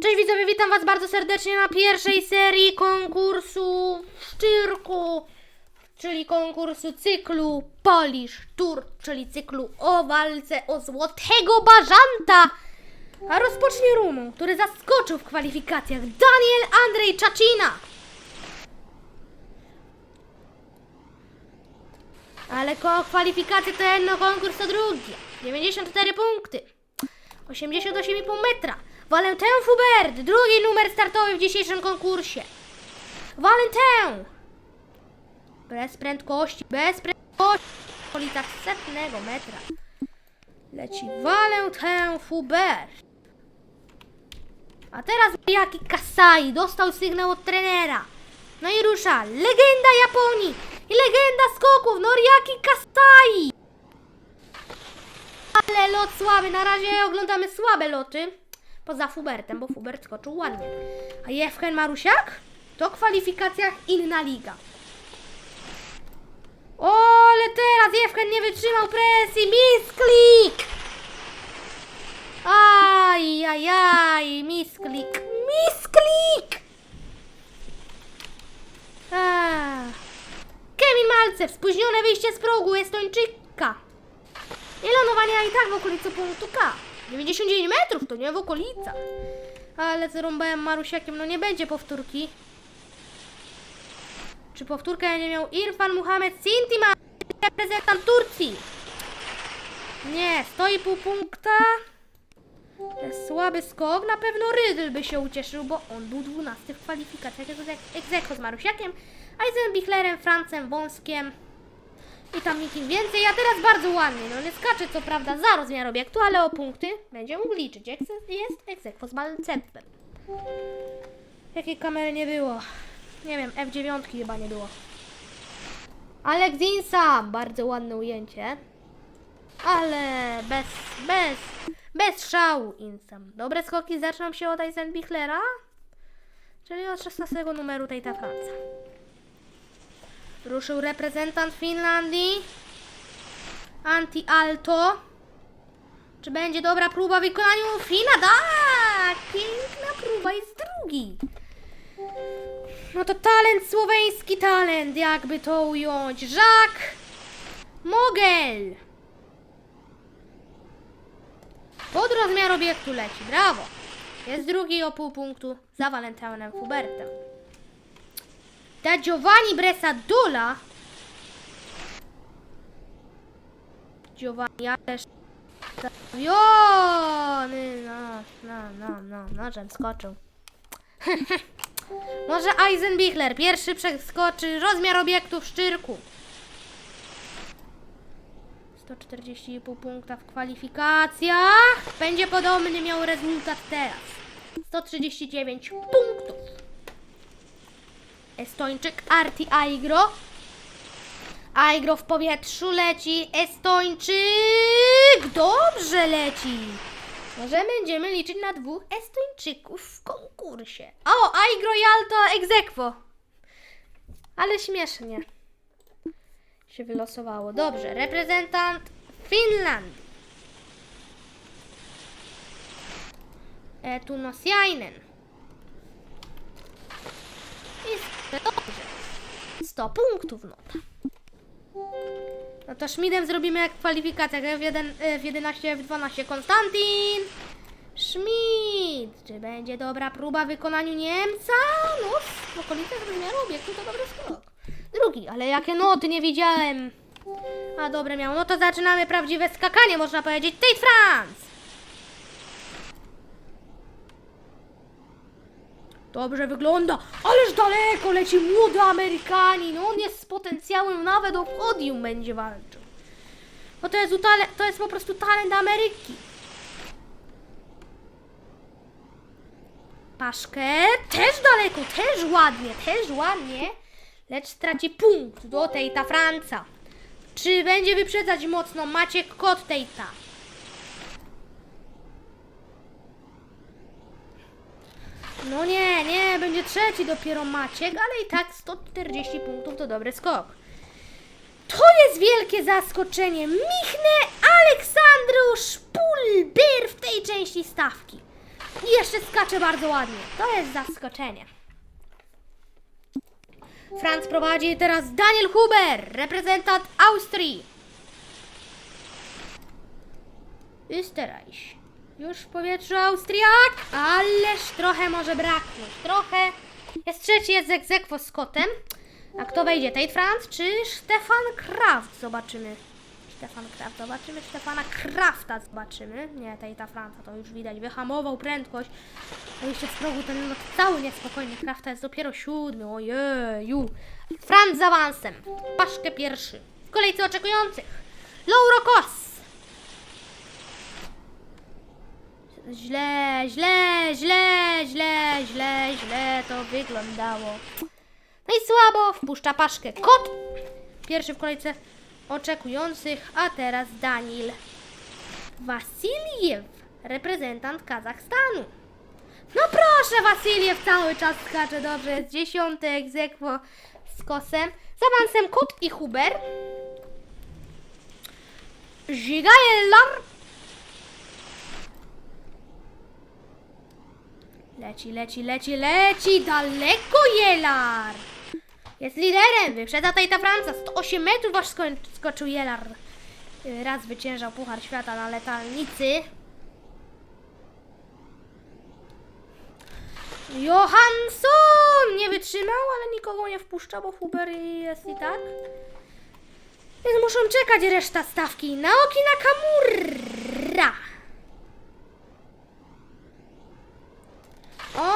Cześć widzowie, witam was bardzo serdecznie na pierwszej serii konkursu Szczyrku, czyli konkursu cyklu Polish Tour, czyli cyklu o walce o złotego bażanta. A rozpocznie rumą, który zaskoczył w kwalifikacjach Daniel Andrzej Czacina. Ale kwalifikacje to jedno, konkurs to drugie. 94 punkty. 88,5 metra. Valentin Fubert, drugi numer startowy w dzisiejszym konkursie. Valentin! Bez prędkości, bez prędkości. W okolicach setnego metra. Leci Valentin Fubert. A teraz jaki Kasai dostał sygnał od trenera. No i rusza legenda Japonii i legenda skoków Noriaki Kasai. Ale lot słaby, na razie oglądamy słabe loty. Poza Fubertem, bo Fubert skoczył ładnie. A Jewchen Marusiak? To w kwalifikacjach inna liga. O, ale teraz Jewchen nie wytrzymał presji. Misklik! Aj, aj, aj, misklik. Misklik! Ah. Kevin Malcew, spóźnione wyjście z progu Estończyka. I lądowania i tak w okolicy punktu K. 99 metrów, to nie w okolicach. Ale zrąbałem Marusiakiem, no nie będzie powtórki. Czy powtórkę będzie miał Irfan Muhammed Sintima, reprezentant Turcji? Nie, stoi pół punkta. Słaby skok, na pewno Rydl by się ucieszył, bo on był 12 w kwalifikacjach jako egzekwo z Marusiakiem, Eisenbichlerem, Francem, Wąskiem i tam nikim więcej. A teraz bardzo ładnie, no nie skacze co prawda za rozmiar obiektu, ale o punkty będzie mógł liczyć. Ekse- Jest egzekwo z Malcepem. Jakiej kamery nie było? Nie wiem, F9 chyba nie było. Alex Insa, bardzo ładne ujęcie. Ale bez, bez, bez szału Insam. Dobre skoki zaczną się od Eisenbichlera, czyli od 16 numeru tej ta Franca. Ruszył reprezentant Finlandii. Anti-Alto. Czy będzie dobra próba w wykonaniu Fina? Tak! Piękna próba jest drugi. No to talent, słoweński talent, jakby to ująć. Jacques Mogel. Pod rozmiar obiektu leci, brawo. Jest drugi o pół punktu za Valentinem Fubertem. Da Giovanni Bresadola. Giovanni też stawiony. No, no, no, no, nożem skoczył. Może Eisenbichler pierwszy przeskoczy rozmiar obiektu w szczyrku. 140,5 punkta w kwalifikacjach. Będzie podobny miał rezultat teraz. 139 punktów. Estończyk Arti Aigro. Aigro w powietrzu leci. Estończyk dobrze leci. Może będziemy liczyć na dwóch Estończyków w konkursie. O, Aigro i Alto egzekwo. Ale śmiesznie się wylosowało. Dobrze, reprezentant Finlandii. Etunosiainen. Dobrze. 100 punktów nota. No to Schmidem zrobimy jak w kwalifikacjach F1, F11, F12 Konstantin. Schmid. Czy będzie dobra próba w wykonaniu Niemca? No, w okolicach rozmiaru obiektu to dobry skok. Drugi, ale jakie noty nie widziałem. A dobre miał. No to zaczynamy prawdziwe skakanie, można powiedzieć. Tej France! Dobrze wygląda, ależ daleko leci młody Amerykanin. On jest z potencjałem, nawet o podium będzie walczył. Bo to jest, to jest po prostu talent Ameryki. Paszkę też daleko, też ładnie, też ładnie. Lecz straci punkt do tej ta Franca. Czy będzie wyprzedzać mocno Maciek Kot Tejta? No nie, nie, będzie trzeci dopiero Maciek, ale i tak 140 punktów to dobry skok. To jest wielkie zaskoczenie. Michne Aleksandru Szpulbyr w tej części stawki. I jeszcze skacze bardzo ładnie. To jest zaskoczenie. Franz prowadzi teraz Daniel Huber, reprezentant Austrii. Österreich. Już w powietrzu Austriak, ależ trochę może braknąć. Trochę. Jest trzeci, jest egzekwo z kotem. A kto wejdzie? Tate Franz czy Stefan Kraft? Zobaczymy. Stefan Kraft, zobaczymy Stefana Krafta, zobaczymy. Nie, Tate'a Franza, to już widać, wyhamował prędkość. Oczywiście w progu ten lot cały niespokojny, Krafta jest dopiero siódmy, ojeju. Franz z awansem, Paszkę pierwszy. W kolejce oczekujących, Lauro. Źle, źle, źle, źle, źle, źle to wyglądało. No i słabo, wpuszcza Paszkę. Kot! Pierwszy w kolejce oczekujących, a teraz Daniel Wasiliew, reprezentant Kazachstanu. No proszę, Wasiliew cały czas skacze dobrze, jest dziesiąty egzekwo z kosem. Z awansem Kot i Huber. Zigajelar. Leci, leci, leci, leci, daleko Jelar. Jest liderem, wyprzedza Tajta Franca, 108 metrów aż skoczył Jelar. Y, Raz wyciężał Puchar Świata na letalnicy. Johansson nie wytrzymał, ale nikogo nie wpuszcza, bo Huber jest i tak. Więc muszą czekać reszta stawki. Naoki Nakamura.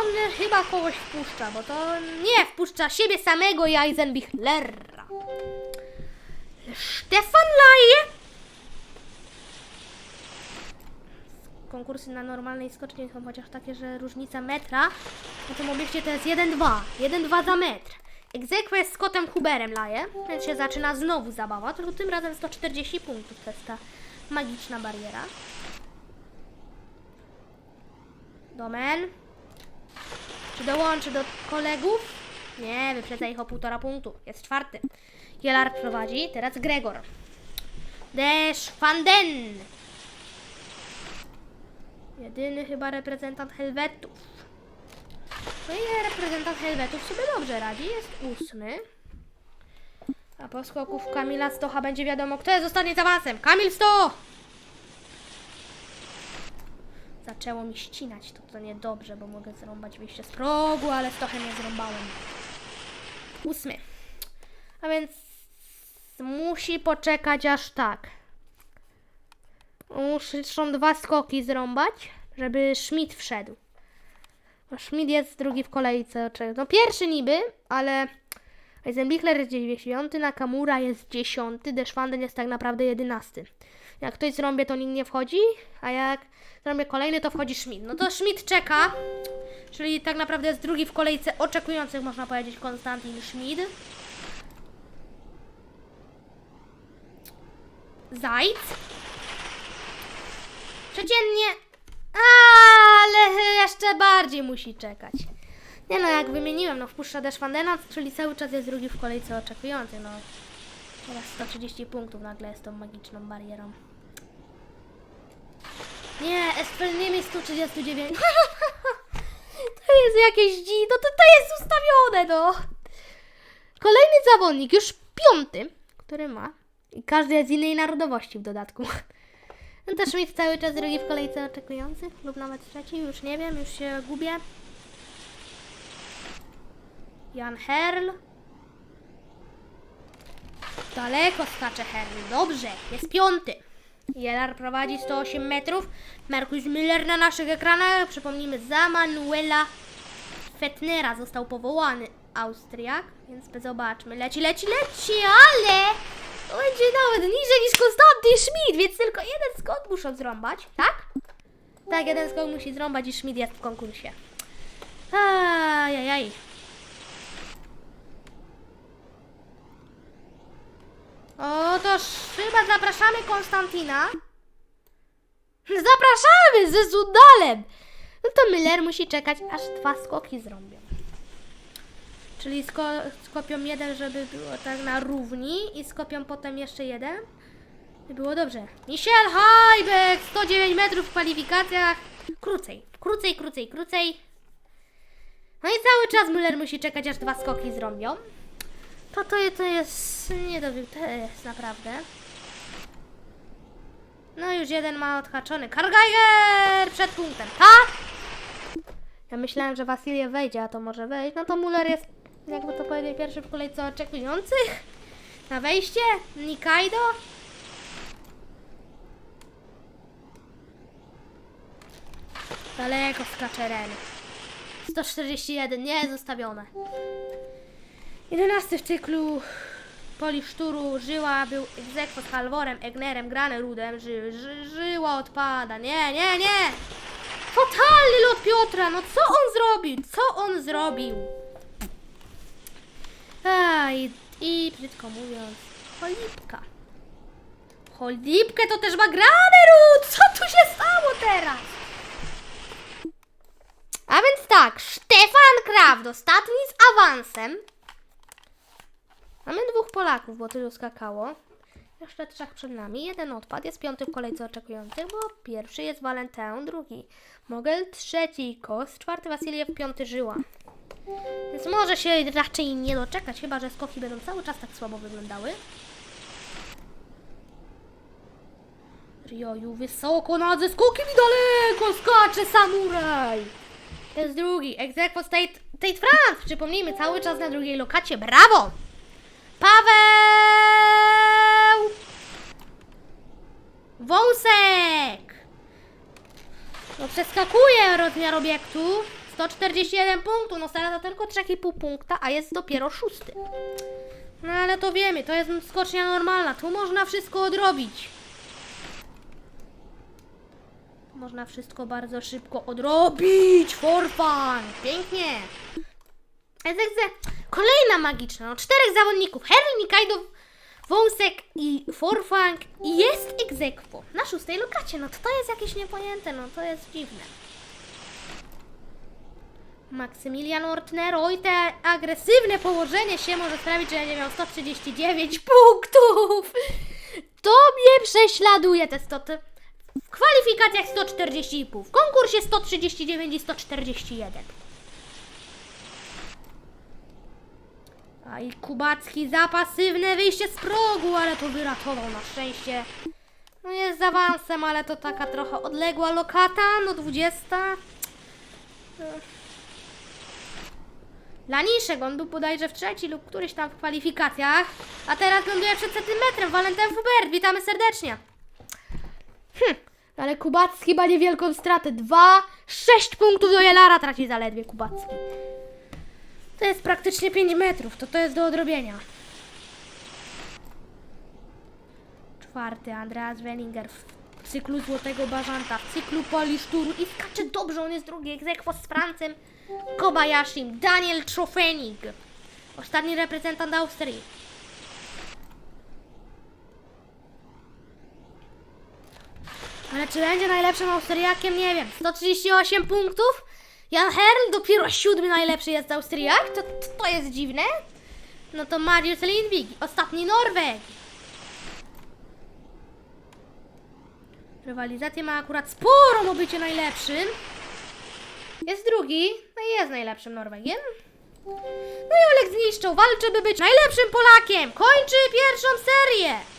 On chyba kogoś wpuszcza, bo to nie wpuszcza siebie samego i Eisenbichlera. Stefan Laje. Konkursy na normalnej skoczni są chociaż takie, że różnica metra na tym obiekcie to jest 1-2. 1-2 za metr. Egzekwo jest z kotem Huberem Laje, więc się zaczyna znowu zabawa, tylko tym razem 140 punktów. To jest ta magiczna bariera. Domen. Czy dołączy do kolegów? Nie, wyprzedza ich o półtora punktu. Jest czwarty. Jelar prowadzi, teraz Gregor. Desz van den. Jedyny chyba reprezentant Helwetów. No i reprezentant Helwetów sobie dobrze radzi, jest ósmy. A po skoków Kamila Stocha będzie wiadomo, kto jest ostatni z. Kamil Stoch! Zaczęło mi ścinać, to, to niedobrze, bo mogę zrąbać wyjście z progu, ale trochę nie zrąbałem. Ósmy. A więc musi poczekać aż tak. Muszą dwa skoki zrąbać, żeby Schmidt wszedł. Bo Schmidt jest drugi w kolejce. No pierwszy niby, ale Eisenbichler jest dziewiąty, Nakamura jest dziesiąty, Deschwanden jest tak naprawdę jedenasty. Jak ktoś zrąbie, to nikt nie wchodzi, a jak zrobię kolejny, to wchodzi Schmidt. No to Schmidt czeka, czyli tak naprawdę jest drugi w kolejce oczekujących, można powiedzieć, Konstantin Schmidt. Zajc. Przeciętnie, ale jeszcze bardziej musi czekać. Nie no, jak wymieniłem, no wpuszcza Deszwandena, czyli cały czas jest drugi w kolejce oczekujący, no. Teraz 130 punktów nagle jest tą magiczną barierą. Nie, Esfel nie mi 139. to jest jakieś dzi... No to, to jest ustawione, no. Kolejny zawodnik, już piąty, który ma. I każdy jest z innej narodowości w dodatku. No to Schmidt cały czas drugi w kolejce oczekujący, lub nawet trzeci, już nie wiem, już się gubię. Jan Herl. Daleko skacze Herl, dobrze, jest piąty. Jelar prowadzi 108 metrów. Markus Müller na naszych ekranach. Przypomnijmy, za Manuela Fettnera został powołany Austriak, więc zobaczmy. Leci, leci, leci, ale będzie nawet niżej niż Konstanty Schmidt, więc tylko jeden skok muszą zrąbać, tak? Tak, jeden skok musi zrąbać i Schmidt jest w konkursie. Ajajaj. To chyba zapraszamy Konstantina. Zapraszamy ze Zudalem. No to Miller musi czekać, aż dwa skoki zrobią. Czyli sko skopią jeden, żeby było tak na równi i skopią potem jeszcze jeden. I było dobrze. Michel Hajbek, 109 metrów w kwalifikacjach. Krócej, krócej, krócej, krócej. No i cały czas Müller musi czekać, aż dwa skoki zrobią. To to, to jest nie do jest naprawdę. No już jeden ma odhaczony. Kargeiger przed punktem, tak? Ja myślałem, że Wasiliew wejdzie, a to może wejść. No to Muller jest, jakby to powiedzieć, pierwszy w kolejce oczekujących. Na wejście? Nikaido? Daleko skacze Ren. 141, nie zostawione. 11 w cyklu Poliszturu Żyła był egzekwo z Halvorem, Egnerem, Granerudem. Ży, ży, żyła odpada. Nie, nie, nie! Fatalny lot Piotra! No co on zrobił? Co on zrobił? A, i, i brzydko mówiąc, cholipka. Cholipkę to też ma Granerud! Co tu się stało teraz? A więc tak, Stefan Kraft ostatni z awansem. Mamy dwóch Polaków, bo tylu skakało. Jeszcze trzech przed nami. Jeden odpad jest piąty w kolejce oczekujących, bo pierwszy jest Valentin, drugi Mogel, trzeci Kos, czwarty Wasiliew, piąty Żyła. Więc może się raczej nie doczekać, chyba że skoki będą cały czas tak słabo wyglądały. Rioju, wysoko nad zeskokiem i daleko skacze samuraj! To jest drugi, Exequo State, State France! Przypomnijmy, cały czas na drugiej lokacie, brawo! Paweł! Wąsek! No przeskakuje rozmiar obiektu. 141 punktów, no stara to tylko 3,5 punkta, a jest dopiero szósty. No ale to wiemy, to jest skocznia normalna, tu można wszystko odrobić. Można wszystko bardzo szybko odrobić, for fun, pięknie. Ezekze, kolejna magiczna, no czterech zawodników, Henry, Nikaido, Wąsek i Forfang i jest egzekwo na szóstej lokacie, no to to jest jakieś niepojęte, no to jest dziwne. Maksymilian Ortner, oj te agresywne położenie się może sprawić, że będzie miał 139 punktów. To mnie prześladuje te 100. te- W kwalifikacjach 140,5, w konkursie 139 i 141. A i Kubacki za pasywne wyjście z progu, ale to wyratował na szczęście. No jest z awansem, ale to taka trochę odległa lokata, no 20. Laniszek, on był bodajże w trzeci lub któryś tam w kwalifikacjach, a teraz ląduje przed centymetrem. Valentin Fubert, witamy serdecznie. Hm, ale Kubacki chyba niewielką stratę. 2, 6 punktów do Jelara traci zaledwie Kubacki. To jest praktycznie 5 metrów, to to jest do odrobienia. Czwarty, Andreas Wellinger w cyklu Złotego Bażanta, w cyklu Poliszturu i skacze dobrze, on jest drugi, egzekwo z Francem Kobayashim, Daniel Trofenig, ostatni reprezentant Austrii. Ale czy będzie najlepszym Austriakiem? Nie wiem. 138 punktów? Jan Herl dopiero siódmy najlepszy jest Austriak? To, to, to jest dziwne. No to Mariusz Lindvik, ostatni Norweg. Rywalizację ma akurat sporą o bycie najlepszym. Jest drugi, no i jest najlepszym Norwegiem. No i Olek zniszczył, walczy by być najlepszym Polakiem. Kończy pierwszą serię.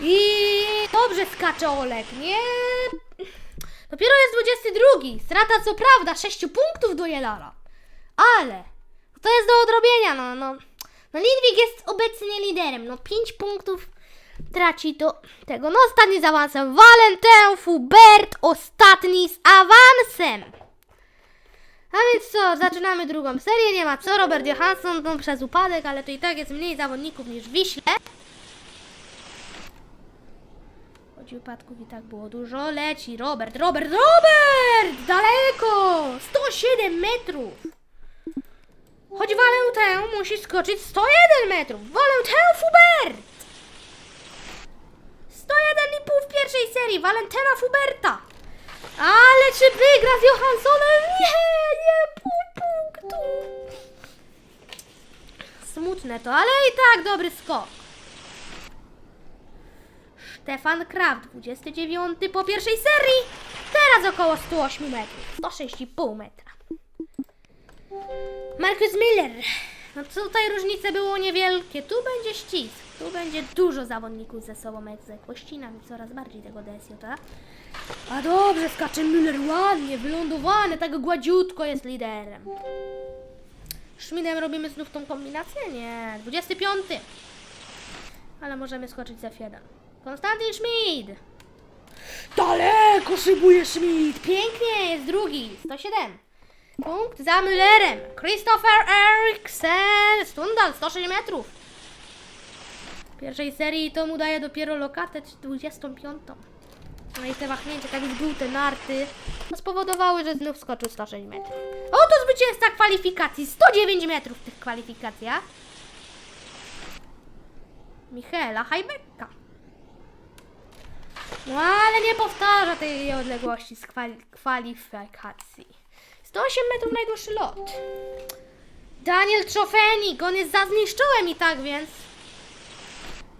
I dobrze skacze Olek, nie? Dopiero jest 22. Strata co prawda 6 punktów do Jelara. Ale to jest do odrobienia, no. No, no Lidwig jest obecnie liderem. No 5 punktów traci do tego. No ostatni z awansem. Valentin Fubert ostatni z awansem. A więc co, zaczynamy drugą serię. Nie ma co, Robert Johansson no, przez upadek, ale to i tak jest mniej zawodników niż Wiśle. Choć wypadków i tak było dużo. Leci Robert, Robert, Robert! Daleko! 107 metrów! Choć Valentin musi skoczyć 101 metrów. Valentin Fubert! 101,5 w pierwszej serii Valentina Fuberta. Ale czy wygra z Johanssonem? Nie, nie, pół punktu. Smutne to, ale i tak dobry skok. Stefan Kraft, 29 po pierwszej serii. Teraz około 108 metrów. 106,5 metra. Marcus Miller. No tutaj różnice było niewielkie. Tu będzie ścisk. Tu będzie dużo zawodników ze sobą egzekwo. Ścina coraz bardziej tego DSJ. A dobrze, skacze Müller ładnie, wylądowany, tak gładziutko jest liderem. Schmidem robimy znów tą kombinację? Nie. 25. Ale możemy skoczyć za F1. Konstantin Schmid! Daleko szybuje Schmid! Pięknie, jest drugi. 107. Punkt za Müllerem. Christopher Eriksen. Stundal, 106 metrów. W pierwszej serii to mu daje dopiero lokatę 25. No i te wahnięcie, tak jak był te narty, no spowodowały, że znów skoczył 106 metrów. Oto zwycięzca kwalifikacji. 109 metrów w tych kwalifikacjach. Michaela Hajbeka. No ale nie powtarza tej odległości z kwali- kwalifikacji. 108 metrów najdłuższy lot. Daniel Trzofenik, on jest za zniszczyłem i tak więc.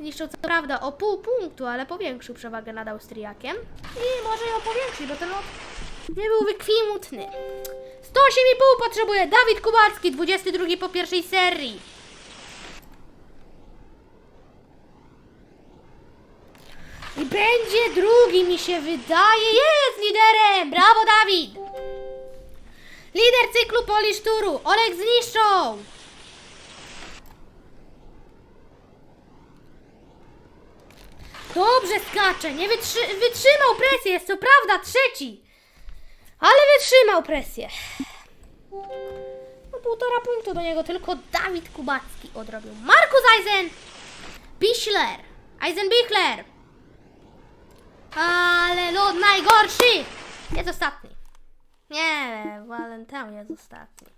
Zniszczył co prawda o pół punktu, ale powiększył przewagę nad Austriakiem. I może ją powiększyć, bo ten lot nie był wykwimutny. 108,5 potrzebuje Dawid Kubacki, 22 po pierwszej serii. Będzie drugi, mi się wydaje. Jest liderem! Brawo, Dawid! Lider cyklu Polish Touru. Olek zniszczą! Dobrze skacze, nie wytrzy wytrzymał presję, jest co prawda trzeci, ale wytrzymał presję. No półtora punktu do niego, tylko Dawid Kubacki odrobił. Markus Eisen, Bichler, Eisenbichler. Ale lud najgorszy! Jest ostatni. Nie, Valentin jest ostatni.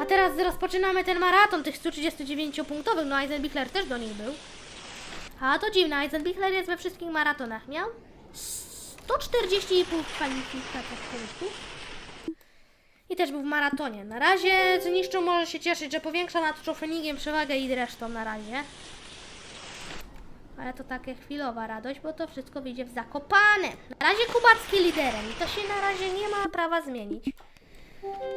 A teraz rozpoczynamy ten maraton tych 139 punktowych. No Eisenbichler też do nich był. A to dziwne, Eisenbichler jest we wszystkich maratonach. Miał 140,5 kwalifikacjach punktów. I też był w maratonie. Na razie zniszczą może się cieszyć, że powiększa nad Czofenigiem przewagę i resztą na razie. Ale to takie chwilowa radość, bo to wszystko wyjdzie w zakopane. Na razie Kubacki liderem i to się na razie nie ma prawa zmienić.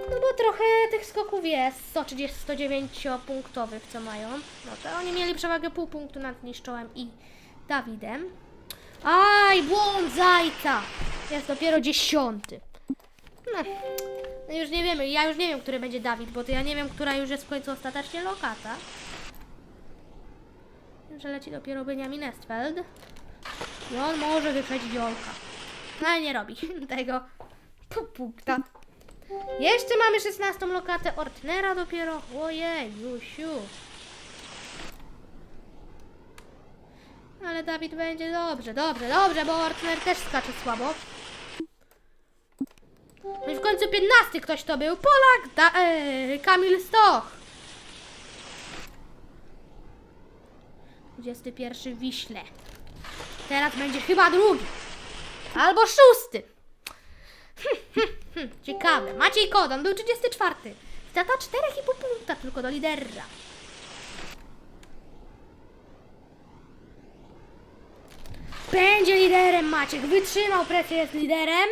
No bo trochę tych skoków jest, 130, 109 punktowych co mają. No to oni mieli przewagę pół punktu nad Niszczołem i Dawidem. Aj, błąd Zajca! Jest dopiero dziesiąty. No, no już nie wiemy, ja już nie wiem, który będzie Dawid, bo to ja nie wiem, która już jest w końcu ostatecznie lokata. Że leci dopiero Benjamin Estfeld. I on może wyprzedzić Olka. No ale nie robi tego. Punkta. Jeszcze mamy 16 lokatę Ortnera dopiero. Ojej, Jusiu. Ale Dawid będzie dobrze, dobrze, dobrze, bo Ortner też skacze słabo. No i w końcu 15 ktoś to był. Polak, da, e, Kamil Stoch. 21 w Wiśle. Teraz będzie chyba drugi. Albo szósty. Hm, ciekawe. Maciej Kodon był 34. Strata 4,5 punkta tylko do lidera. Będzie liderem Maciek. Wytrzymał presję, jest liderem.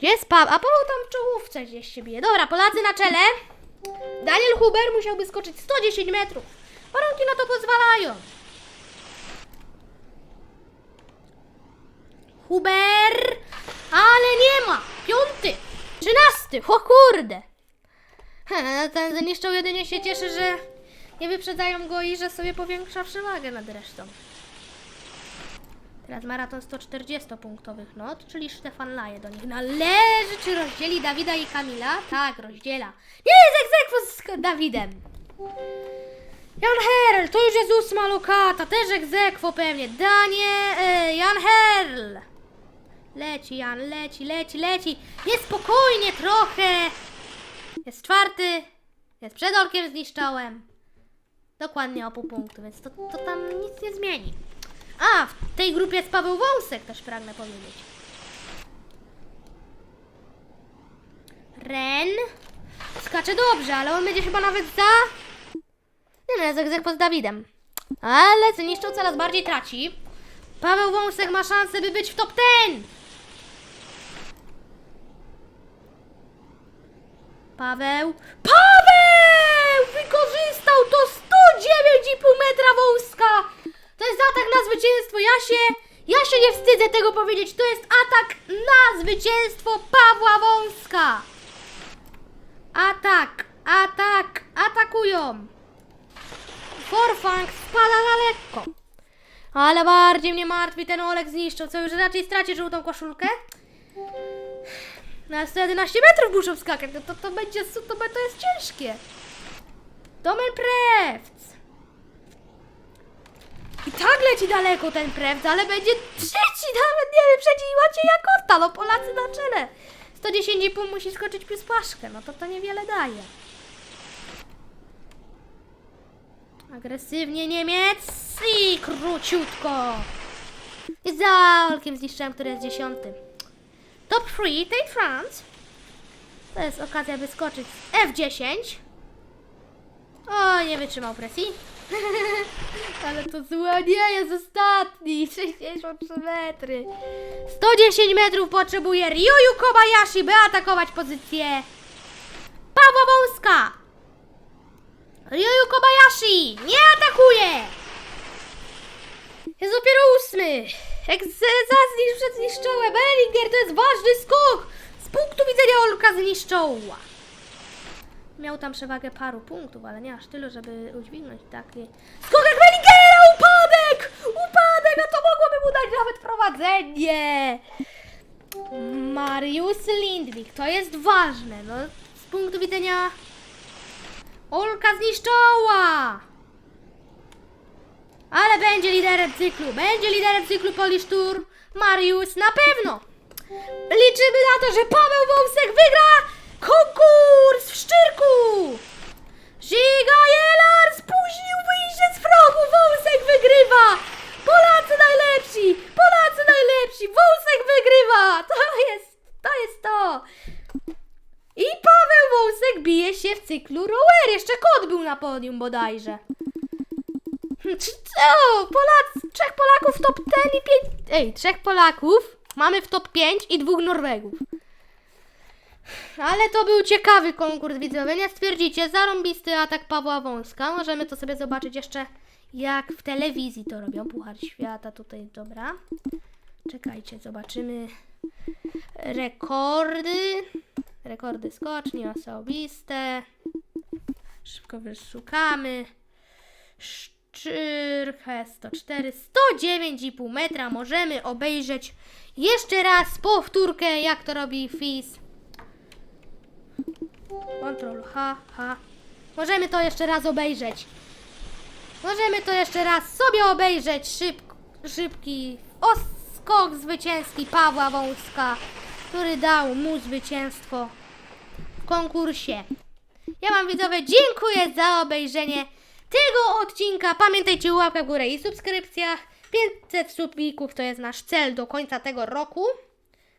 Jest Paweł? A Paweł tam w czołówce gdzieś się bije. Dobra, Polacy na czele. Daniel Huber musiałby skoczyć 110 metrów. Warunki na to pozwalają. Huber! Ale nie ma! Piąty! Trzynasty! O kurde! Ten zniszczał jedynie się cieszy, że nie wyprzedzają go i że sobie powiększa przewagę nad resztą. Teraz maraton 140-punktowych not, czyli Stefan Laje do nich należy. Czy rozdzieli Dawida i Kamila? Tak, rozdziela. Nie jest egzekwo z Dawidem. Jan Herl, to już jest ósma lokata, też egzekwo pewnie. Danie, e, Jan Herl. Leci Jan, leci, leci, leci. Niespokojnie trochę. Jest czwarty. Jest przed Olkiem zniszczałem. Dokładnie o pół punktu, więc to, to tam nic nie zmieni. A, w tej grupie jest Paweł Wąsek, też pragnę powiedzieć. Ren. Skacze dobrze, ale on będzie chyba nawet za... Nie no, jest egzekwo z Dawidem. Ale zniszczą coraz bardziej traci. Paweł Wąsek ma szansę, by być w top 10! Paweł. Paweł! Wykorzystał to 109,5 metra wąska! To jest atak na zwycięstwo. Ja się, ja się nie wstydzę tego powiedzieć. To jest atak na zwycięstwo Pawła Wąska. Atak, atak, atakują. Forfang spada na lekko. Ale bardziej mnie martwi ten Olek zniszczył, co już raczej straci żółtą koszulkę. Na 111 metrów muszą skakać, no to, to będzie, to, to jest ciężkie. Domen Prewc. I tak leci daleko ten Prewc, ale będzie trzeci, nawet nie wiem, przecież Maciej Jakota, no Polacy na czele. 110,5 musi skoczyć przez paszkę, no to to niewiele daje. Agresywnie Niemiec i króciutko. I za Olkiem zniszczyłem, który jest dziesiąty. Top 3, Tate France. To jest okazja, by skoczyć z F10. O, nie wytrzymał presji. Ale to złe nie jest ostatni. 63 metry. 110 metrów potrzebuje Ryoyu Kobayashi, by atakować pozycję Pawła Wąska. Ryoyu Kobayashi nie atakuje. Jest dopiero ósmy. Egzezaznisz przed zniszczołę. Bellinger to jest ważny skok. Z punktu widzenia Olka zniszczoła. Miał tam przewagę paru punktów, ale nie aż tylu, żeby udźwignąć taki skok jak Bellingera! Upadek! Upadek! A to mogłoby mu dać nawet prowadzenie. Mariusz Lindwik, to jest ważne. No, z punktu widzenia Olka zniszczoła. Ale będzie liderem cyklu. Będzie liderem cyklu Polish Tour. Mariusz na pewno. Liczymy na to, że Paweł Wąsek wygra konkurs w Szczyrku. Žiga Jelar spóźnił wyjście z progu. Wąsek wygrywa. Polacy najlepsi. Polacy najlepsi. Wąsek wygrywa. To jest, to jest to. I Wąsek bije się w cyklu rower. Jeszcze kot był na podium bodajże. O, Polacy, trzech Polaków w top 10 i pięć... Ej, trzech Polaków mamy w top 5 i dwóch Norwegów. Ale to był ciekawy konkurs, widzowie. Nie stwierdzicie, zarąbisty atak Pawła Wąska. Możemy to sobie zobaczyć jeszcze, jak w telewizji to robią. Puchar Świata tutaj, dobra. Czekajcie, zobaczymy rekordy. Rekordy skoczni osobiste. Szybko wyszukamy. Szczyrkę 104, 109,5 metra. Możemy obejrzeć jeszcze raz powtórkę, jak to robi FIS. Control H, H. Możemy to jeszcze raz obejrzeć. Możemy to jeszcze raz sobie obejrzeć. Szyb, szybki o, skok zwycięski Pawła Wąska, który dał mu zwycięstwo w konkursie. Ja wam widzowie dziękuję za obejrzenie tego odcinka. Pamiętajcie o łapkach w górę i subskrypcjach. 500 subików to jest nasz cel do końca tego roku.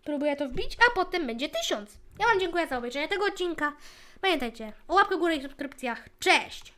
Próbuję to wbić, a potem będzie 1000. Ja wam dziękuję za obejrzenie tego odcinka. Pamiętajcie o łapkach w górę i subskrypcjach. Cześć!